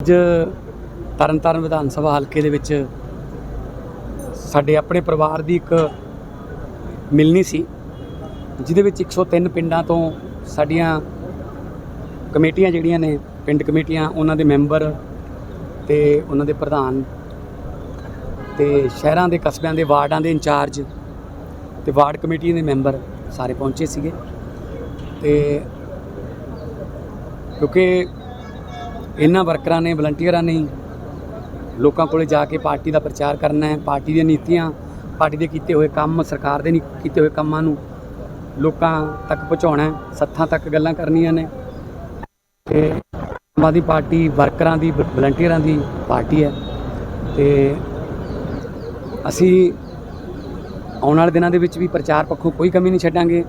ਅੱਜ ਤਰਨਤਾਰਨ ਵਿਧਾਨ ਸਭਾ ਹਲਕੇ ਦੇ ਵਿੱਚ ਸਾਡੇ ਆਪਣੇ ਪਰਿਵਾਰ ਦੀ ਇੱਕ ਮਿਲਣੀ ਸੀ, ਜਿਹਦੇ ਵਿੱਚ 103 ਪਿੰਡਾਂ ਤੋਂ ਸਾਡੀਆਂ ਕਮੇਟੀਆਂ ਜਿਹੜੀਆਂ ਨੇ, ਪਿੰਡ ਕਮੇਟੀਆਂ, ਉਹਨਾਂ ਦੇ ਮੈਂਬਰ ਤੇ ਉਹਨਾਂ ਦੇ ਪ੍ਰਧਾਨ ਤੇ ਸ਼ਹਿਰਾਂ ਦੇ ਕਸਬਿਆਂ ਦੇ ਵਾਰਡਾਂ ਦੇ ਇੰਚਾਰਜ ਤੇ ਵਾਰਡ ਕਮੇਟੀ ਦੇ ਮੈਂਬਰ ਸਾਰੇ ਪਹੁੰਚੇ ਸੀਗੇ ਤੇ ਕਿਉਂਕਿ ਇਹਨਾਂ ਵਰਕਰਾਂ ਨੇ ਵਲੰਟੀਅਰਾਂ ਨੇ ਲੋਕਾਂ ਕੋਲੇ ਜਾ ਕੇ ਪਾਰਟੀ ਦਾ ਪ੍ਰਚਾਰ ਕਰਨਾ ਹੈ, ਪਾਰਟੀ ਦੀਆਂ ਨੀਤੀਆਂ, ਪਾਰਟੀ ਦੇ ਕੀਤੇ ਹੋਏ ਕੰਮ, ਸਰਕਾਰ ਦੇ ਨੀ- ਕੀਤੇ ਹੋਏ ਕੰਮਾਂ ਨੂੰ ਲੋਕਾਂ ਤੱਕ ਪਹੁੰਚਾਉਣਾ ਹੈ, ਸੱਥਾਂ ਤੱਕ ਗੱਲਾਂ ਕਰਨੀਆਂ ਨੇ। ਤੇ ਆਮ ਆਦਮੀ ਪਾਰਟੀ ਵਰਕਰਾਂ ਦੀ ਵ- ਵਲੰਟੀਅਰਾਂ ਦੀ ਪਾਰਟੀ ਹੈ। ਤੇ ਅਸੀਂ ਆਉਣ ਵਾਲੇ ਦਿਨਾਂ ਦੇ ਵਿੱਚ ਵੀ ਪ੍ਰਚਾਰ ਪੱਖੋਂ ਕੋਈ ਕਮੀ ਨਹੀਂ ਛੱਡਾਂਗੇ।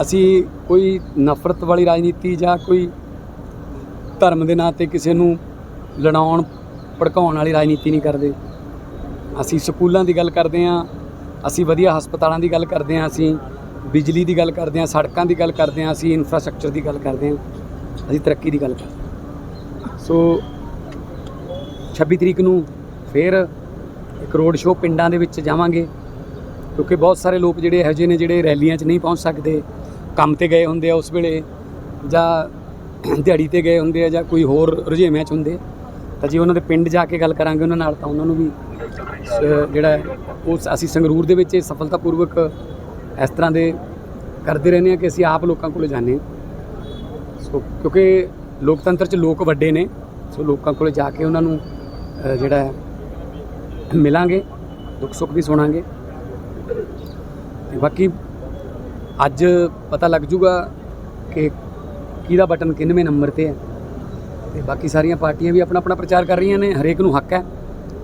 ਅਸੀਂ ਕੋਈ ਨਫ਼ਰਤ ਵਾਲੀ ਰਾਜਨੀਤੀ ਜਾਂ ਕੋਈ ਧਰਮ ਦੇ ਨਾਂ ਤੇ ਕਿਸੇ ਨੂੰ ਲੜਾਉਣ, ਭੜਕਾਉਣ ਵਾਲੀ ਰਾਜਨੀਤੀ ਨਹੀਂ ਕਰਦੇ। ਅਸੀਂ ਸਕੂਲਾਂ ਦੀ ਗੱਲ ਕਰਦੇ ਹਾਂ, ਅਸੀਂ ਵਧੀਆ ਹਸਪਤਾਲਾਂ ਦੀ ਗੱਲ ਕਰਦੇ ਹਾਂ, ਅਸੀਂ ਬਿਜਲੀ ਦੀ ਗੱਲ ਕਰਦੇ ਹਾਂ, ਸੜਕਾਂ ਦੀ ਗੱਲ ਕਰਦੇ ਹਾਂ, ਅਸੀਂ ਇਨਫਰਾਸਟ੍ਰਕਚਰ ਦੀ ਗੱਲ ਕਰਦੇ ਹਾਂ, ਅਸੀਂ ਤਰੱਕੀ ਦੀ ਗੱਲ ਕਰਦੇ ਸੋ 26 ਤਰੀਕ ਨੂੰ ਫਿਰ ਇੱਕ ਰੋਡ ਸ਼ੋਅ ਪਿੰਡਾਂ ਦੇ ਵਿੱਚ ਜਾਵਾਂਗੇ, ਕਿਉਂਕਿ ਬਹੁਤ ਸਾਰੇ ਲੋਕ ਜਿਹੜੇ ਇਹੋ ਜਿਹੇ ਨੇ ਜਿਹੜੇ ਰੈਲੀਆਂ 'ਚ ਨਹੀਂ ਪਹੁੰਚ ਸਕਦੇ, ਕੰਮ ਤੇ ਗਏ ਹੁੰਦੇ ਆ ਉਸ ਵੇਲੇ ਜਾਂ ਦਿਹਾੜੀ ਤੇ ਗਏ ਹੁੰਦੇ ਆ ਜਾਂ ਕੋਈ ਹੋਰ ਰੁਝੇਵਿਆਂ 'ਚ ਹੁੰਦੇ ਤਾਂ ਜੇ ਉਹਨਾਂ ਦੇ ਪਿੰਡ ਜਾ ਕੇ ਗੱਲ ਕਰਾਂਗੇ ਉਹਨਾਂ ਨਾਲ, ਤਾਂ ਉਹਨਾਂ ਨੂੰ ਵੀ ਸ- ਜਿਹੜਾ ਉਹ ਸ- ਅਸੀਂ ਸੰਗਰੂਰ ਦੇ ਵਿੱਚ ਇਹ ਸਫਲਤਾਪੂਰਵਕ ਇਸ ਤਰ੍ਹਾਂ ਦੇ ਕਰਦੇ ਰਹਿੰਦੇ ਆ ਕਿ ਅਸੀਂ ਆਪ ਲੋਕਾਂ ਕੋਲ ਜਾਂਦੇ ਹਾਂ। ਸੋ, ਕਿਉਂਕਿ ਲੋਕਤੰਤਰ 'ਚ ਲੋਕ ਵੱਡੇ ਨੇ, ਸੋ ਲੋਕਾਂ ਕੋਲ ਜਾ ਕੇ ਉਹਨਾਂ ਨੂੰ ਜਿਹੜਾ ਮਿਲਾਂਗੇ, ਦੁੱਖ ਸੁੱਖ ਵੀ ਸੁਣਾਂਗੇ। ਬਾਕੀ ਅੱਜ ਪਤਾ ਲੱਗ ਜੂਗਾ ਕਿ ਕਿਹਦਾ ਬਟਨ ਕਿੰਨਵੇਂ ਨੰਬਰ ਤੇ ਹੈ। ਤੇ ਬਾਕੀ ਸਾਰੀਆਂ ਪਾਰਟੀਆਂ ਵੀ ਆਪਣਾ ਆਪਣਾ ਪ੍ਰਚਾਰ ਕਰ ਰਹੀਆਂ ਨੇ ਹਰੇਕ ਨੂੰ ਹੱਕ ਹੈ।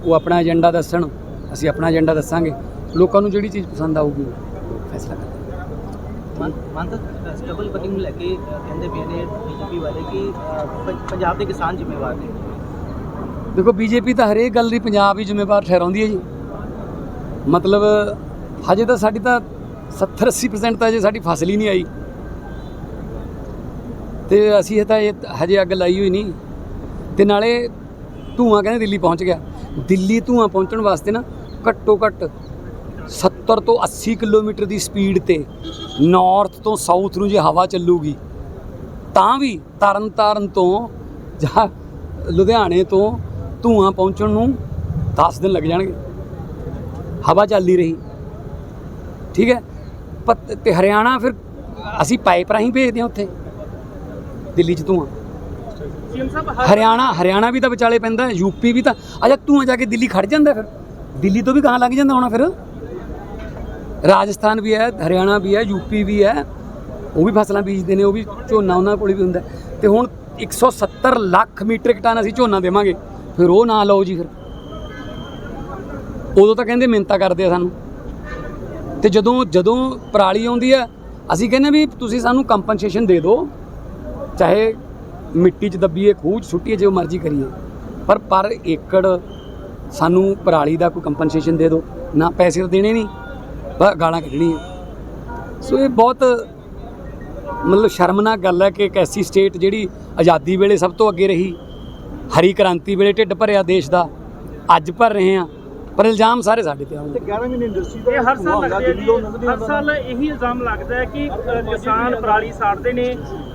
ਉਹ ਆਪਣਾ ਏਜੰਡਾ ਦੱਸਣ ਅਸੀਂ ਆਪਣਾ ਏਜੰਡਾ ਦੱਸਾਂਗੇ। ਲੋਕਾਂ ਨੂੰ ਜਿਹੜੀ ਚੀਜ਼ ਪਸੰਦ ਆਊਗੀ ਫੈਸਲਾ ਕਰਾਂਗੇ ਮੰਤ ਸਟੇਬਲ ਕਟਿੰਗ ਨੂੰ ਲੈ ਕੇ ਅ, ਕਹਿੰਦੇ ਪਏ ਨੇ ਬੀਜੇਪੀ ਵਾਲੇ ਕਿ ਅ, ਪੰ- ਪੰਜਾਬ ਦੇ ਕਿਸਾਨ ਜ਼ਿੰਮੇਵਾਰ ਨੇ। ਦੇਖੋ ਬੀਜੇਪੀ ਤਾਂ ਹਰੇਕ ਗੱਲ ਲਈ ਪੰਜਾਬ ਹੀ ਜ਼ਿੰਮੇਵਾਰ ਠਹਿਰਾਉਂਦੀ ਹੈ ਜੀ। ਮਤਲਬ ਹਜੇ ਤਾਂ ਸਾਡੀ ਤਾਂ 70 80% ਤਾਂ ਹਜੇ ਸਾਡੀ ਫਸਲ ਹੀ ਨਹੀਂ ਆਈ। ਤੇ ਅਸੀਂ ਇਹ ਤਾਂ ਇਹ ਹਜੇ ਅੱਗ ਲਾਈ ਹੋਈ ਨਹੀਂ। ਤੇ ਨਾਲੇ ਧੂਆਂ ਕਹਿੰਦੇ ਦਿੱਲੀ ਪਹੁੰਚ ਗਿਆ। ਦਿੱਲੀ ਧੂਆਂ ਪਹੁੰਚਣ ਵਾਸਤੇ ਨਾ ਘੱਟੋ ਘੱਟ 70 ਤੋਂ 80 ਕਿਲੋਮੀਟਰ ਦੀ ਸਪੀਡ ਤੇ ਨਾਰਥ ਤੋਂ ਸਾਊਥ ਨੂੰ ਜੇ ਹਵਾ ਚੱਲੂਗੀ, ਤਾਂ ਵੀ ਤਰਨ ਤਾਰਨ ਤੋਂ ਜਾਂ ਲੁਧਿਆਣੇ ਤੋਂ ਧੂਆਂ ਪਹੁੰਚਣ ਨੂੰ 10 ਦਿਨ ਲੱਗ ਜਾਣਗੇ। ਹਵਾ ਚੱਲਦੀ ਰਹੀ। ਠੀਕ ਹੈ? ਪਤ- ਤੇ ਹਰਿਆਣਾ ਫਿਰ ਅਸੀਂ ਪਾਈਪ ਰਾਹੀਂ ਭੇਜਦੇ ਹਾਂ ਉੱਥੇ। ਦਿੱਲੀ 'ਚ ਧੂਆਂ ਹਰਿਆਣਾ ਹਰਿਆਣਾ ਵੀ ਤਾਂ ਵਿਚਾਲੇ ਪੈਂਦਾ ਯੂਪੀ ਵੀ ਤਾਂ ਅੱਛਾ ਧੂਆਂ ਜਾ ਕੇ ਦਿੱਲੀ ਖੜ ਜਾਂਦਾ ਫਿਰ। ਦਿੱਲੀ ਤੋਂ ਵੀ ਕਹਾਂ ਲੱਗ ਜਾਂਦਾ ਹੋਣਾ ਫਿਰ। ਰਾਜਸਥਾਨ ਵੀ ਹੈ ਹਰਿਆਣਾ ਵੀ ਹੈ ਯੂਪੀ ਵੀ ਹੈ। ਉਹ ਵੀ ਫਸਲਾਂ ਬੀਜਦੇ ਨੇ ਉਹ ਵੀ ਝੋਨਾ ਉਹਨਾਂ ਕੋਲ ਵੀ ਹੁੰਦਾ। ਤੇ ਹੁਣ 170 ਲੱਖ ਮੀਟ੍ਰਿਕ ਟਨ ਅਸੀਂ ਝੋਨਾ ਦੇਵਾਂਗੇ। ਫਿਰ ਉਹ ਨਾ ਲਓ ਜੀ ਫਿਰ। ਉਦੋਂ ਤਾਂ ਕਹਿੰਦੇ ਮਿੰਤਾ ਕਰਦੇ ਆ ਸਾਨੂੰ। ਤੇ ਜਦੋਂ ਜਦੋਂ ਪਰਾਲੀ ਆਉਂਦੀ ਹੈ ਅਸੀਂ ਕਹਿੰਦੇ ਵੀ ਤੁਸੀਂ ਸਾਨੂੰ ਕੰਪਨਸੇਸ਼ਨ ਦੇ ਦਿਓ। ਚਾਹੇ ਮਿੱਟੀ 'ਚ ਦੱਬੀਏ, ਖੂਹ 'ਚ ਸੁੱਟੀਏ, ਜੋ ਮਰਜ਼ੀ ਕਰੀਏ। ਪਰ ਪਰ ਏਕੜ ਸਾਨੂੰ ਪਰਾਲੀ ਦਾ ਕੋਈ ਕੰਪਨਸੇਸ਼ਨ ਦੇ ਦਿਓ। ਨਾ ਪੈਸੇ ਤਾਂ ਦੇਣੇ ਨਹੀਂ, ਬਸ ਗਾਲਾਂ ਕੱਢਣੀਆਂ। ਸੋ ਇਹ ਬਹੁਤ ਮਤਲਬ ਸ਼ਰਮਨਾਕ ਗੱਲ ਹੈ ਕਿ ਇੱਕ ਐਸੀ ਸਟੇਟ ਜਿਹੜੀ ਆਜ਼ਾਦੀ ਵੇਲੇ ਸਭ ਤੋਂ ਅੱਗੇ ਰਹੀ, ਹਰੀ ਕ੍ਰਾਂਤੀ ਵੇਲੇ ਢਿੱਡ ਭਰਿਆ ਦੇਸ਼ ਦਾ, ਅੱਜ ਭਰ ਰਹੇ ਆ ਪਰ ਇਲਜ਼ਾਮ ਸਾਰੇ ਸਾਡੇ ਤੇ ਆਉਂਦੇ 11 ਮਹੀਨੇ ਇੰਡਸਟਰੀ ਦਾ ਇਹ ਹਰ ਸਾਲ ਲੱਗਦੇ ਜੀ। ਹਰ ਸਾਲ ਇਹੀ ਇਲਜ਼ਾਮ ਲੱਗਦਾ ਹੈ ਕਿ ਕਿਸਾਨ ਪਰਾਲੀ ਸਾੜਦੇ ਨੇ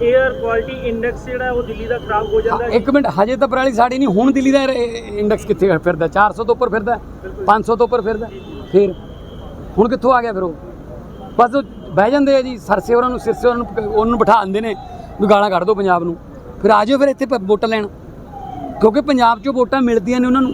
에ਅਰ ਕੁਆਲਿਟੀ ਇੰਡੈਕਸ ਜਿਹੜਾ ਉਹ ਦਿੱਲੀ ਦਾ ਖਰਾਬ ਹੋ ਜਾਂਦਾ ਹੈ। ਇੱਕ ਮਿੰਟ ਹਜੇ ਤਾਂ ਪਰਾਲੀ ਸਾੜੀ ਨਹੀਂ ਹੁਣ ਦਿੱਲੀ ਦਾ ਇੰਡੈਕਸ ਕਿੱਥੇ ਫਿਰਦਾ? 400 ਤੋਂ ਉੱਪਰ ਫਿਰਦਾ 500 ਤੋਂ ਉੱਪਰ ਫਿਰਦਾ ਫਿਰ ਹੁਣ ਕਿੱਥੋਂ ਆ ਗਿਆ ਫਿਰ ਉਹ? ਬਸ ਉਹ ਬਹਿ ਜਾਂਦੇ ਆ ਜੀ ਸਰਸੇ ਉਹਨਾਂ ਨੂੰ ਸਿਰਸੇ ਉਹਨਾਂ ਨੂੰ ਉਹਨੂੰ ਬਿਠਾ ਦਿੰਦੇ ਨੇ ਵੀ ਗਾਲਾਂ ਕੱਢ ਦਿਓ ਪੰਜਾਬ ਨੂੰ। ਫਿਰ ਆ ਜਾਓ ਫਿਰ ਇੱਥੇ ਵੋਟਾਂ ਲੈਣ। ਕਿਉਂਕਿ ਪੰਜਾਬ 'ਚੋਂ ਵੋਟਾਂ ਮਿਲਦੀਆਂ ਨੇ ਉਹਨਾਂ ਨੂੰ।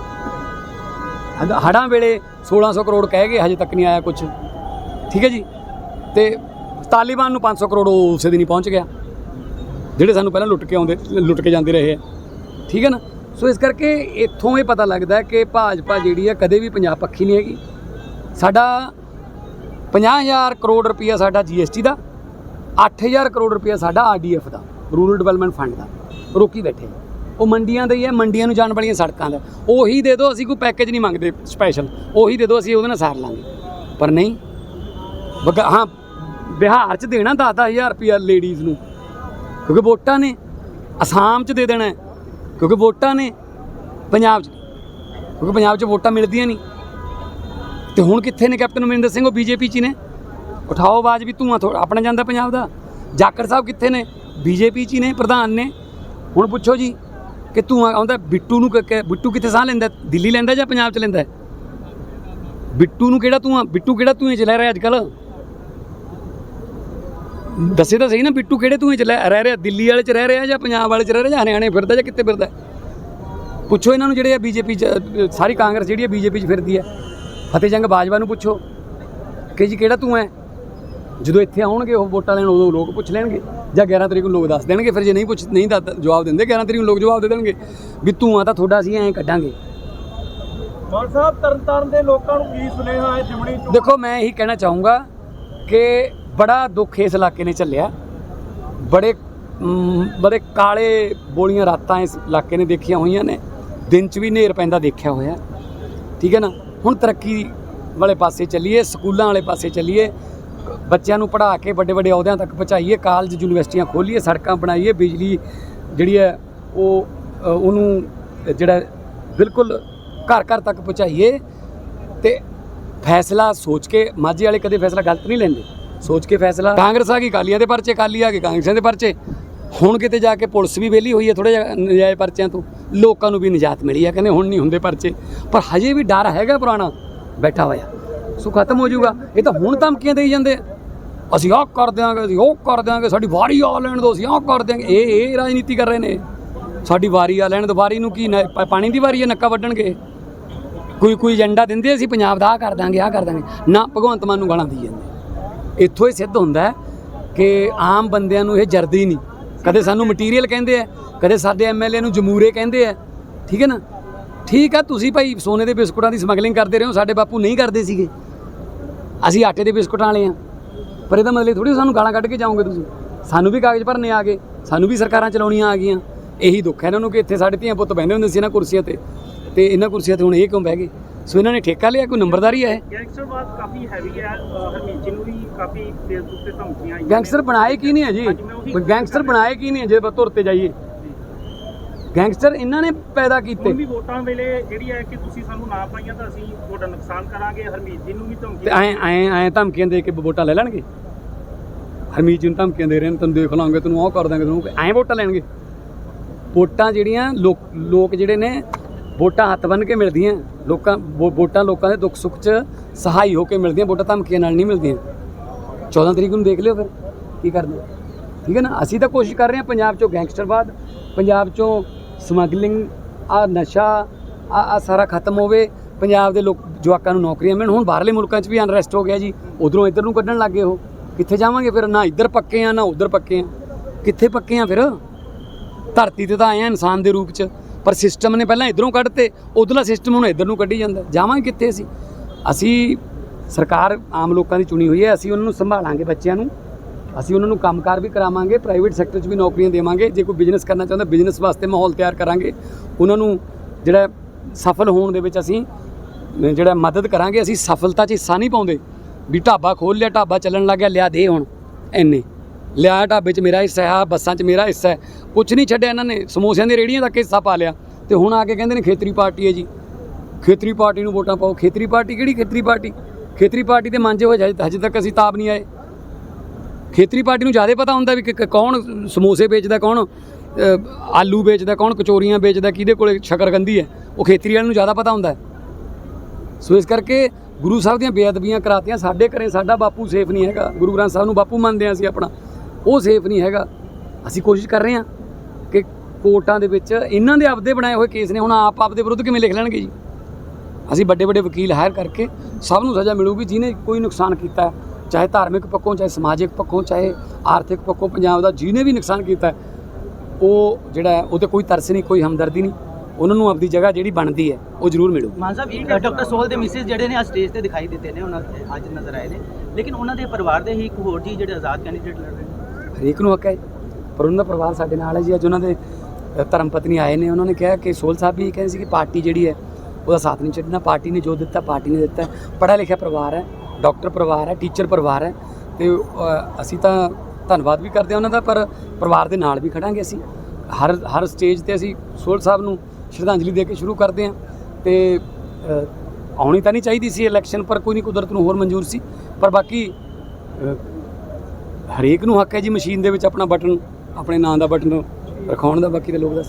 ਹੜ- ਹੜ੍ਹਾਂ ਵੇਲੇ 1600 ਕਰੋੜ ਕਹਿ ਗਏ, ਹਜੇ ਤੱਕ ਨਹੀਂ ਆਇਆ ਕੁਝ ਠੀਕ ਹੈ ਜੀ? ਤੇ ਤਾਲਿਬਾਨ ਨੂੰ 500 ਕਰੋੜ ਉਹ ਉਸੇ ਦਿਨ ਹੀ ਪਹੁੰਚ ਗਿਆ। ਜਿਹੜੇ ਸਾਨੂੰ ਪਹਿਲਾਂ ਲੁੱਟ ਕੇ ਆਉਂਦੇ, ਲੁੱਟ ਕੇ ਜਾਂਦੇ ਰਹੇ। ਠੀਕ ਹੈ ਨਾ? ਸੋ ਇਸ ਕਰਕੇ ਇੱਥੋਂ ਇਹ ਪਤਾ ਲੱਗਦਾ ਕਿ ਭਾਜਪਾ ਜਿਹੜੀ ਹੈ ਕਦੇ ਵੀ ਪੰਜਾਬ ਪੱਖੀ ਨਹੀਂ ਹੈਗੀ। ਸਾਡਾ 50000 ਕਰੋੜ ਰੁਪਈਆ ਸਾਡਾ ਜੀਐਸਟੀ ਦਾ 8000 ਕਰੋੜ ਰੁਪਈਆ ਸਾਡਾ ਆਰਡੀਐਫ ਦਾ ਰੂਰਲ ਡਿਵੈਲਪਮੈਂਟ ਫੰਡ ਦਾ। ਰੋਕੀ ਬੈਠੇ। ਉਹ ਮੰਡੀਆਂ ਦਾ ਹੀ ਹੈ, ਮੰਡੀਆਂ ਨੂੰ ਜਾਣ ਵਾਲੀਆਂ ਸੜਕਾਂ ਦਾ। ਉਹੀ ਦੇ ਦਿਓ, ਅਸੀਂ ਕੋਈ ਪੈਕੇਜ ਨਹੀਂ ਮੰਗਦੇ ਸਪੈਸ਼ਲ ਉਹੀ ਦੇ ਦਿਓ, ਅਸੀਂ ਉਹਦੇ ਨਾਲ ਸਾਰ ਲਾਂਗੇ। ਪਰ ਨਹੀਂ। ਹਾਂ, ਬਿਹਾਰ 'ਚ ਦੇਣਾ 10-10000 ਰੁਪਈਆ ਲੇਡੀਜ਼ ਨੂੰ। ਕਿਉਂਕਿ ਵੋਟਾਂ ਨੇ, ਅਸਾਮ 'ਚ ਦੇ ਦੇਣਾ ਕਿਉਂਕਿ ਵੋਟਾਂ ਨੇ, ਪੰਜਾਬ 'ਚ। ਕਿਉਂਕਿ ਪੰਜਾਬ 'ਚ ਵੋਟਾਂ ਮਿਲਦੀਆਂ ਨਹੀਂ। ਤੇ ਹੁਣ ਕਿੱਥੇ ਨੇ ਕੈਪਟਨ ਅਮਰਿੰਦਰ ਸਿੰਘ, ਉਹ ਬੀਜੇਪੀ 'ਚ ਹੀ ਨੇ। ਉਠਾਓ ਆਵਾਜ਼ ਵੀ ਧੂਆਂ ਥੋੜਾ ਆਪਣਾ ਜਾਂਦਾ ਪੰਜਾਬ ਦਾ। ਜਾਖੜ ਸਾਹਿਬ ਕਿੱਥੇ ਨੇ? ਬੀਜੇਪੀ 'ਚ ਹੀ ਨੇ, ਪ੍ਰਧਾਨ ਨੇ। ਹੁਣ ਪੁੱਛੋ ਜੀ ਕਿ ਧੂਆਂ ਆਉਂਦਾ, ਬਿੱਟੂ ਨੂੰ ਕ- ਕ- ਬਿੱਟੂ ਕਿੱਥੇ ਸਾਹ ਲੈਂਦਾ? ਦਿੱਲੀ ਲੈਂਦਾ ਜਾਂ ਪੰਜਾਬ 'ਚ ਲੈਂਦਾ? ਬਿੱਟੂ ਨੂੰ ਕਿਹੜਾ ਧੂਆਂ ਬਿੱਟੂ ਕਿਹੜਾ ਧੂਏ 'ਚ ਲੈ ਰਿਹਾ ਅੱਜ ਕੱਲ ਦੱਸੇ ਤਾਂ ਸਹੀ ਨਾ, ਬਿੱਟੂ ਕਿਹੜੇ ਧੂਏ 'ਚ ਲੈ- ਰਹਿ ਰਿਹਾ? ਦਿੱਲੀ ਵਾਲੇ 'ਚ ਰਹਿ ਰਿਹਾ ਜਾਂ ਪੰਜਾਬ ਵਾਲੇ 'ਚ ਰਹਿ ਰਿਹਾ ਜਾਂ ਹਰਿਆਣੇ ਫਿਰਦਾ ਜਾਂ ਕਿੱਥੇ ਫਿਰਦਾ? ਪੁੱਛੋ ਇਹਨਾਂ ਨੂੰ ਜਿਹੜੇ ਆ ਬੀਜੇਪੀ 'ਚ ਸਾਰੀ ਕਾਂਗਰਸ ਜਿਹੜੀ ਹੈ ਬੀਜੇਪੀ 'ਚ ਫਿਰਦੀ ਹੈ ਫਤਿਹ ਜੰਗ ਬਾਜਵਾ ਨੂੰ ਪੁੱਛੋ ਕਿ ਜੀ ਕਿਹੜਾ ਤੂੰ ਹੈ ਜਦੋਂ ਇੱਥੇ ਆਉਣਗੇ, ਉਹ ਵੋਟਾਂ ਲੈਣ, ਉਦੋਂ ਲੋਕ ਪੁੱਛ ਲੈਣਗੇ। ਜਾਂ 11 ਤਰੀਕ ਨੂੰ ਲੋਕ ਦੱਸ ਦੇਣਗੇ ਫਿਰ ਜੇ ਨਹੀਂ ਪੁੱਛ ਨਹੀਂ ਦੱਸ ਜਵਾਬ ਦਿੰਦੇ 11 ਤਰੀਕ ਨੂੰ ਲੋਕ ਜਵਾਬ ਦੇ ਦੇਣਗੇ ਵੀ ਧੂਆਂ ਤਾਂ ਤੁਹਾਡਾ ਅਸੀਂ ਐਂ ਕੱਢਾਂਗੇ। ਮਾਨ ਸਾਹਿਬ ਤਰਨਤਾਰਨ ਦੇ ਲੋਕਾਂ ਨੂੰ ਕੀ ਸੁਨੇਹਾ ਹੈ ਜਿਮਣੀ ਚੋਣ ਦੇਖੋ ਮੈਂ ਇਹੀ ਕਹਿਣਾ ਚਾਹੂੰਗਾ ਕਿ ਬੜਾ ਦੁੱਖ ਇਸ ਇਲਾਕੇ ਨੇ ਚੱਲਿਆ ਬੜੇ ਬੜੇ ਕਾਲੇ ਬੋਲੀਆਂ ਰਾਤਾਂ ਇਸ ਇਲਾਕੇ ਨੇ ਦੇਖੀਆਂ ਹੋਈਆਂ ਨੇ। ਦਿਨ 'ਚ ਵੀ ਹਨੇਰ ਪੈਂਦਾ ਦੇਖਿਆ ਹੋਇਆ। ਠੀਕ ਹੈ ਨਾ? ਹੁਣ ਤਰੱਕੀ ਵਾਲੇ ਪਾਸੇ ਚੱਲੀਏ ਸਕੂਲਾਂ ਵਾਲੇ ਪਾਸੇ ਚੱਲੀਏ। ਬੱਚਿਆਂ ਨੂੰ ਪੜ੍ਹਾ ਕੇ ਵੱਡੇ ਵੱਡੇ ਅਹੁਦਿਆਂ ਤੱਕ ਪਹੁੰਚਾਈਏ, ਕਾਲਜ, ਯੂਨੀਵਰਸਿਟੀਆਂ ਖੋਲੀਏ, ਸੜਕਾਂ ਬਣਾਈਏ, ਬਿਜਲੀ ਜਿਹੜੀ ਹੈ ਉਹ ਉਹਨੂੰ ਜਿਹੜਾ ਬਿਲਕੁਲ ਘਰ ਘਰ ਤੱਕ ਪਹੁੰਚਾਈਏ ਤੇ ਫੈਸਲਾ ਸੋਚ ਕੇ, ਮਾਝੇ ਵਾਲੇ ਕਦੇ ਫੈਸਲਾ ਗਲਤ ਨਹੀਂ ਲੈਂਦੇ। ਸੋਚ ਕੇ ਫੈਸਲਾ, ਕਾਂਗਰਸ ਆ ਗਈ ਕਾਲੀਆਂ ਦੇ ਪਰਚੇ ਕਾਲੀ ਆ ਗਏ ਕਾਂਗਰਸਾਂ ਦੇ ਪਰਚੇ। ਹੁਣ ਕਿਤੇ ਜਾ ਕੇ ਪੁਲਿਸ ਵੀ ਵਿਹਲੀ ਹੋਈ ਹੈ ਥੋੜੇ ਜਿਹਾ ਨਜਾਇਜ਼ ਪਰਚਿਆਂ ਤੋਂ, ਲੋਕਾਂ ਨੂੰ ਵੀ ਨਿਜਾਤ ਮਿਲੀ ਹੈ, ਕਹਿੰਦੇ ਹੁਣ ਨਹੀਂ ਹੁੰਦੇ ਪਰਚੇ। ਪਰ ਹਜੇ ਵੀ ਡਰ ਹੈਗਾ ਪੁਰਾਣਾ, ਬੈਠਾ ਹੋਇਆ। ਸੋ ਖਤਮ ਹੋ ਜਾਊਗਾ। ਇਹ ਤਾਂ ਹੁਣ ਧਮਕੀਆਂ ਦੇਈ ਜਾਂਦੇ ਆ। ਅਸੀਂ ਆਹ ਕਰ ਦਿਆਂਗੇ, ਅਸੀਂ ਉਹ ਕਰ ਦਿਆਂਗੇ, ਸਾਡੀ ਵਾਰੀ ਆ ਲੈਣ ਦਿਓ, ਅਸੀਂ ਆਹ ਕਰ ਦਿਆਂਗੇ। ਇਹ ਇਹ ਰਾਜਨੀਤੀ ਕਰ ਰਹੇ ਨੇ। ਸਾਡੀ ਵਾਰੀ ਆ ਲੈਣ ਦਿਓ। ਵਾਰੀ ਨੂੰ ਕੀ ਨ- ਪਾਣੀ ਦੀ ਵਾਰੀ ਹੈ ਨੱਕਾ ਵੱਢਣਗੇ। ਕੋਈ ਕੋਈ ਏਜੰਡਾ ਦਿੰਦੇ ਅਸੀਂ ਪੰਜਾਬ ਦਾ ਆ ਕਰ ਦਾਂਗੇ ਆ ਕਰ ਦਾਂਗੇ ਨਾ ਭਗਵੰਤ ਮਾਨ ਨੂੰ ਗਾਲਾਂ ਦੀ ਜਾਂਦੇ। ਇੱਥੋਂ ਹੀ ਸਿੱਧ ਹੁੰਦਾ ਕਿ ਆਮ ਬੰਦਿਆਂ ਨੂੰ ਇਹ ਜਰਦੀ ਨਹੀਂ। ਕਦੇ ਸਾਨੂੰ ਮਟੀਰੀਅਲ ਕਹਿੰਦੇ ਆ, ਕਦੇ ਸਾਡੇ ਐਮਐਲਏ ਨੂੰ ਜਮੂਰੇ ਕਹਿੰਦੇ ਆ। ਠੀਕ ਹੈ ਨਾ? ਠੀਕ ਆ, ਤੁਸੀਂ ਭਾਈ ਸੋਨੇ ਦੇ ਬਿਸਕੁਟਾਂ ਦੀ ਸਮਗਲਿੰਗ ਕਰਦੇ ਰਹੇ ਹੋ, ਸਾਡੇ ਬਾਪੂ ਨਹੀਂ ਕਰਦੇ ਸੀਗੇ। ਅਸੀਂ ਆਟੇ ਦੇ ਬਿਸਕੁਟਾਂ ਵਾਲੇ ਆ। ਪਰ ਇਹਦਾ ਮਤਲਬ ਥੋੜੀ ਸਾਨੂੰ ਗਾਲਾਂ ਕੱਢ ਕੇ ਜਾਓਗੇ ਤੁਸੀਂ। ਸਾਨੂੰ ਵੀ ਕਾਗਜ਼ ਭਰਨੇ ਆ ਗਏ ਸਾਨੂੰ ਵੀ ਸਰਕਾਰਾਂ ਚਲਾਉਣੀਆਂ ਆ ਗਈਆਂ। ਇਹੀ ਦੁੱਖ ਹੈ ਇਹਨਾਂ ਨੂੰ ਕਿ ਇੱਥੇ ਸਾਡੇ ਧੀਆਂ ਪੁੱਤ ਬਹਿੰਦੇ ਹੁੰਦੇ ਸੀ ਇਹਨਾਂ ਕੁਰਸੀਆਂ ਤੇ। ਤੇ ਇਹਨਾਂ ਕੁਰਸੀਆਂ ਤੇ ਹੁਣ ਇਹ ਕਿਉਂ ਬਹਿ ਗਏ? ਸੋ ਇਹਨਾਂ ਨੇ ਠੇਕਾ ਲਿਆ ਕੋਈ ਨੰਬਰਦਾਰੀ ਹੈ ਇਹ? ਗੈਂਗਸਟਰਵਾਦ ਕਾਫੀ ਹੈਵੀ ਹੈ। ਹਰਮੀਤ ਜੀ ਨੂੰ ਵੀ ਕਾਫੀ ਫੇਸਬੁੱਕ ਤੇ ਧਮਕੀਆਂ ਆਈਆਂ। ਗੈਂਗਸਟਰ ਬਣਾਏ ਕੀ ਨਹੀਂ ਹੈ ਜੀ ਗੈਂਗਸਟਰ ਬਣਾਏ ਕੀ ਨਹੀਂ ਜੇ ਆਪਾਂ ਤੁਰ ਤੇ ਜਾਈਏ। ਗੈਂਗਸਟਰ ਇਹਨਾਂ ਨੇ ਪੈਦਾ ਹੁਣ ਕੀਤੇ ਵੀ ਵੋਟਾਂ ਵੇਲੇ ਜਿਹੜੀ ਹੈ ਕਿ ਤੁਸੀਂ ਸਾਨੂੰ ਨਾ ਪਾਈਆਂ ਤਾਂ ਅਸੀਂ ਤੁਹਾਡਾ ਨੁਕਸਾਨ ਕਰਾਂਗੇ। ਹਰਮੀਤ ਜੀ ਨੂੰ ਵੀ ਧਮਕੀ ਤੇ ਐ ਐ ਐ ਧਮਕੀਆਂ ਦੇ ਕੇ ਵੋਟਾਂ ਲੈ ਲੈਣਗੇ? ਹਰਮੀਤ ਜੀ ਨੂੰ ਧਮਕੀਆਂ ਦੇ ਰਹੇ ਨੇ, ਤੈਨੂੰ ਦੇਖ ਲਾਂਗੇ, ਤੈਨੂੰ ਉਹ ਕਰ ਦਾਂਗੇ, ਤੈਨੂੰ ਐਂ ਵੋਟਾਂ ਲੈਣਗੇ। ਵੋਟਾਂ ਜਿਹੜੀਆਂ ਲੋਕ ਲੋਕ ਜਿਹੜੇ ਨੇ, ਵੋਟਾਂ ਹੱਥ ਬੰਨ ਕੇ ਮਿਲਦੀਆਂ। ਲੋਕਾਂ, ਵੋ- ਵੋਟਾਂ ਲੋਕਾਂ ਦੇ ਦੁੱਖ ਸੁੱਖ 'ਚ ਸਹਾਈ ਹੋ ਕੇ ਮਿਲਦੀਆਂ, ਵੋਟਾਂ ਧਮਕੀਆਂ ਨਾਲ ਨਹੀਂ ਮਿਲਦੀਆਂ। 14 ਤਰੀਕ ਨੂੰ ਦੇਖ ਲਿਓ ਫਿਰ, ਕੀ ਕਰਦੇ। ਠੀਕ ਹੈ ਨਾ? ਅਸੀਂ ਤਾਂ ਕੋਸ਼ਿਸ਼ ਕਰ ਰਹੇ ਹਾਂ ਪੰਜਾਬ 'ਚੋਂ ਗੈਂਗਸਟਰਵਾਦ ਪੰਜਾਬ 'ਚੋਂ ਸਮਗਲਿੰਗ ਆ ਨਸ਼ਾ ਆ ਆ ਸਾਰਾ ਖਤਮ ਹੋਵੇ, ਪੰਜਾਬ ਦੇ ਲੋਕ, ਜਵਾਕਾਂ ਨੂੰ ਨੌਕਰੀਆਂ ਮਿਲਣ। ਹੁਣ ਬਾਹਰਲੇ ਮੁਲਕਾਂ 'ਚ ਵੀ ਅਨਰੈਸਟ ਹੋ ਗਿਆ ਜੀ। ਉਧਰੋਂ ਇੱਧਰ ਨੂੰ ਕੱਢਣ ਲੱਗੇ ਉਹ। ਕਿੱਥੇ ਜਾਵਾਂਗੇ ਫਿਰ? ਨਾ ਇੱਧਰ ਪੱਕੇ ਆ, ਨਾ ਉੱਧਰ ਪੱਕੇ ਆ। ਕਿੱਥੇ ਪੱਕੇ ਆ ਫਿਰ? ਧਰਤੀ ਤੇ ਤਾਂ ਆਏ ਆ ਇਨਸਾਨ ਦੇ ਰੂਪ 'ਚ। ਪਰ ਸਿਸਟਮ ਨੇ ਪਹਿਲਾਂ ਇਧਰੋਂ ਕੱਢਤੇ, ਉਧਰਲਾ ਸਿਸਟਮ ਹੁਣ ਇਧਰ ਨੂੰ ਕੱਢੀ ਜਾਂਦਾ। ਜਾਵਾਂਗੇ ਕਿੱਥੇ ਅਸੀਂ? ਅਸੀਂ ਸਰਕਾਰ ਆਮ ਲੋਕਾਂ ਦੀ ਚੁਣੀ ਹੋਈ ਹੈ, ਅਸੀਂ ਉਹਨਾਂ ਨੂੰ ਸੰਭਾਲਾਂਗੇ ਬੱਚਿਆਂ ਨੂੰ। ਅਸੀਂ ਉਹਨਾਂ ਨੂੰ ਕੰਮਕਾਰ ਵੀ ਕਰਾਵਾਂਗੇ ਪ੍ਰਾਈਵੇਟ ਸੈਕਟਰ 'ਚ ਵੀ ਨੌਕਰੀਆਂ ਦੇਵਾਂਗੇ। ਜੇ ਕੋਈ ਬਿਜ਼ਨਸ ਕਰਨਾ ਚਾਹੁੰਦਾ ਬਿਜ਼ਨਸ ਵਾਸਤੇ ਮਾਹੌਲ ਤਿਆਰ ਕਰਾਂਗੇ। ਉਹਨਾਂ ਨੂੰ ਜਿਹੜਾ ਸਫਲ ਹੋਣ ਦੇ ਵਿੱਚ ਅਸੀਂ, ਜਿਹੜਾ ਮਦਦ ਕਰਾਂਗੇ, ਅਸੀਂ ਸਫਲਤਾ 'ਚ ਹਿੱਸਾ ਨਹੀਂ ਪਾਉਂਦੇ। ਵੀ ਢਾਬਾ ਖੋਲ ਲਿਆ, ਢਾਬਾ ਚੱਲਣ ਲੱਗ ਗਿਆ, ਲਿਆ ਦੇ ਹੁਣ ਐਨੇ ਲਿਆ ਢਾਬੇ 'ਚ ਮੇਰਾ ਹਿੱਸਾ ਹੈ ਬੱਸਾਂ 'ਚ ਮੇਰਾ ਹਿੱਸਾ ਹੈ। ਕੁਝ ਨਹੀਂ ਛੱਡਿਆ ਇਹਨਾਂ ਨੇ, ਸਮੋਸਿਆਂ ਦੀ ਰੇੜੀਆਂ ਤੱਕ ਹਿੱਸਾ ਪਾ ਲਿਆ। ਤੇ ਹੁਣ ਆ ਕੇ ਕਹਿੰਦੇ ਨੇ ਖੇਤਰੀ ਪਾਰਟੀ ਹੈ ਜੀ। ਖੇਤਰੀ ਪਾਰਟੀ ਨੂੰ ਵੋਟਾਂ ਪਾਓ। ਖੇਤਰੀ ਪਾਰਟੀ ਕਿਹੜੀ ਖੇਤਰੀ ਪਾਰਟੀ? ਖੇਤਰੀ ਪਾਰਟੀ ਦੇ ਮਾਂਜੇ ਹੋਏ ਹਜੇ ਤੱਕ ਅਸੀਂ ਤਾਬ ਨਹੀਂ ਆਏ। ਖੇਤਰੀ ਪਾਰਟੀ ਨੂੰ ਜ਼ਿਆਦਾ ਪਤਾ ਹੁੰਦਾ ਵੀ ਕਿ- ਕੌਣ ਸਮੋਸੇ ਵੇਚਦਾ, ਕੌਣ ਆਲੂ ਵੇਚਦਾ, ਕੌਣ ਕਚੋਰੀਆਂ ਵੇਚਦਾ, ਕਿਹਦੇ ਕੋਲੇ ਸ਼ਕਰਕੰਦੀ ਹੈ। ਉਹ ਖੇਤਰੀ ਵਾਲਿਆਂ ਨੂੰ ਜ਼ਿਆਦਾ ਪਤਾ ਹੁੰਦਾ ਸੋ ਇਸ ਕਰਕੇ ਗੁਰੂ ਸਾਹਿਬ ਦੀਆਂ ਬੇਅਦਬੀਆਂ ਕਰਾਤੀਆਂ ਸਾਡੇ ਘਰੇ ਸਾਡਾ ਬਾਪੂ ਸੇਫ ਨਹੀਂ ਹੈਗਾ। ਗੁਰੂ ਗ੍ਰੰਥ ਸਾਹਿਬ ਨੂੰ ਬਾਪੂ ਮੰਨਦੇ ਹਾਂ ਅਸੀਂ ਆਪਣਾ। ਉਹ ਸੇਫ ਨਹੀਂ ਹੈਗਾ। ਅਸੀਂ ਕੋਸ਼ਿਸ਼ ਕਰ ਰਹੇ ਹਾਂ ਕਿ ਕੋਰਟਾਂ ਦੇ ਵਿੱਚ ਇਹਨਾਂ ਦੇ ਆਪਦੇ ਬਣਾਏ ਹੋਏ ਕੇਸ ਨੇ ਹੁਣ ਆਪ ਆਪਦੇ ਵਿਰੁੱਧ ਕਿਵੇਂ ਲਿਖ ਲੈਣਗੇ ਜੀ? ਅਸੀਂ ਵੱਡੇ ਵੱਡੇ ਵਕੀਲ ਹਾਇਰ ਕਰਕੇ ਸਭ ਨੂੰ ਸਜ਼ਾ ਮਿਲੂਗੀ ਜਿਹਨੇ ਕੋਈ ਨੁਕਸਾਨ ਕੀਤਾ ਚਾਹੇ ਧਾਰਮਿਕ ਪੱਖੋਂ ਚਾਹੇ ਸਮਾਜਿਕ ਪੱਖੋਂ ਚਾਹੇ ਆਰਥਿਕ ਪੱਖੋਂ ਪੰਜਾਬ ਦਾ ਜਿਹਨੇ ਵੀ ਨੁਕਸਾਨ ਕੀਤਾ ਉਹ ਜਿਹੜਾ ਹੈ, ਉਹਤੇ ਕੋਈ ਤਰਸ ਨਹੀਂ ਕੋਈ ਹਮਦਰਦੀ ਨਹੀਂ। ਉਹਨਾਂ ਨੂੰ ਆਪਦੀ ਜਗ੍ਹਾ ਜਿਹੜੀ ਬਣਦੀ ਹੈ ਉਹ ਜ਼ਰੂਰ ਮਿਲੂ ਮਾਨ ਸਾਹਿਬ ਡਾਕਟਰ ਸੋਲ ਦੇ ਮਿਸਿਸ ਜਿਹੜੇ ਨੇ ਆ ਸਟੇਜ ਤੇ ਦਿਖਾਈ ਦਿੱਤੇ ਨੇ ਉਹਨਾਂ ਅੱਜ ਨਜ਼ਰ ਆਏ ਨੇ। ਲੇਕਿਨ ਉਹਨਾਂ ਦੇ ਪਰਿਵਾਰ ਦੇ ਹੀ ਇੱਕ ਹੋਰ ਜੀ ਜਿਹੜੇ ਆਜ਼ਾਦ ਕੈਂਡੀਡੇਟ ਲੜ ਰਹੇ ਨੇ। ਹਰੇਕ ਨੂੰ ਹੱਕ ਹੈ ਪਰ ਉਹਨਾਂ ਦਾ ਪਰਿਵਾਰ ਸਾਡੇ ਨਾਲ ਹੈ ਜੀ। ਅੱਜ ਉਹਨਾਂ ਦੇ ਧਰਮ ਪਤਨੀ ਆਏ ਨੇ। ਉਹਨਾਂ ਨੇ ਕਿਹਾ ਕਿ ਸੋਲ ਸਾਹਿਬ ਵੀ ਕਹਿੰਦੇ ਸੀ ਕਿ ਪਾਰਟੀ ਜਿਹੜੀ ਹੈ ਉਹਦਾ ਸਾਥ ਨਹੀਂ ਛੱਡਣਾ। ਪਾਰਟੀ ਨੇ ਜੋ ਦਿੱਤਾ ਪਾਰਟੀ ਨੇ ਦਿੱਤਾ। ਪੜ੍ਹਿਆ ਲਿਖਿਆ ਪਰਿਵਾਰ ਹੈ ਡਾਕਟਰ ਪਰਿਵਾਰ ਹੈ ਟੀਚਰ ਪਰਿਵਾਰ ਹੈ। ਤੇ ਅਸੀਂ ਤਾਂ ਧੰਨਵਾਦ ਵੀ ਕਰਦੇ ਹਾਂ ਉਹਨਾਂ ਦਾ। ਪਰ ਪਰਿਵਾਰ ਦੇ ਨਾਲ ਵੀ ਖੜਾਂਗੇ ਅਸੀਂ। ਹਰ ਹਰ ਸਟੇਜ ਤੇ ਅਸੀਂ ਸੋਲ ਸਾਹਿਬ ਨੂੰ ਸ਼ਰਧਾਂਜਲੀ ਦੇ ਕੇ ਸ਼ੁਰੂ ਕਰਦੇ ਹਾਂ। ਤੇ ਆਉਣੀ ਤਾਂ ਨਹੀਂ ਚਾਹੀਦੀ ਸੀ ਇਲੈਕਸ਼ਨ ਪਰ ਕੋਈ ਨਹੀਂ, ਕੁਦਰਤ ਨੂੰ ਹੋਰ ਮਨਜ਼ੂਰ ਸੀ। ਪਰ ਬਾਕੀ ਹਰੇਕ ਨੂੰ ਹੱਕ ਹੈ ਜੀ ਮਸ਼ੀਨ ਦੇ ਵਿੱਚ ਆਪਣਾ ਬਟਨ, ਆਪਣੇ ਨਾਂ ਦਾ ਬਟਨ ਰਖਾਉਣ ਦਾ, ਬਾਕੀ ਦੇ ਲੋਕ ਦਾ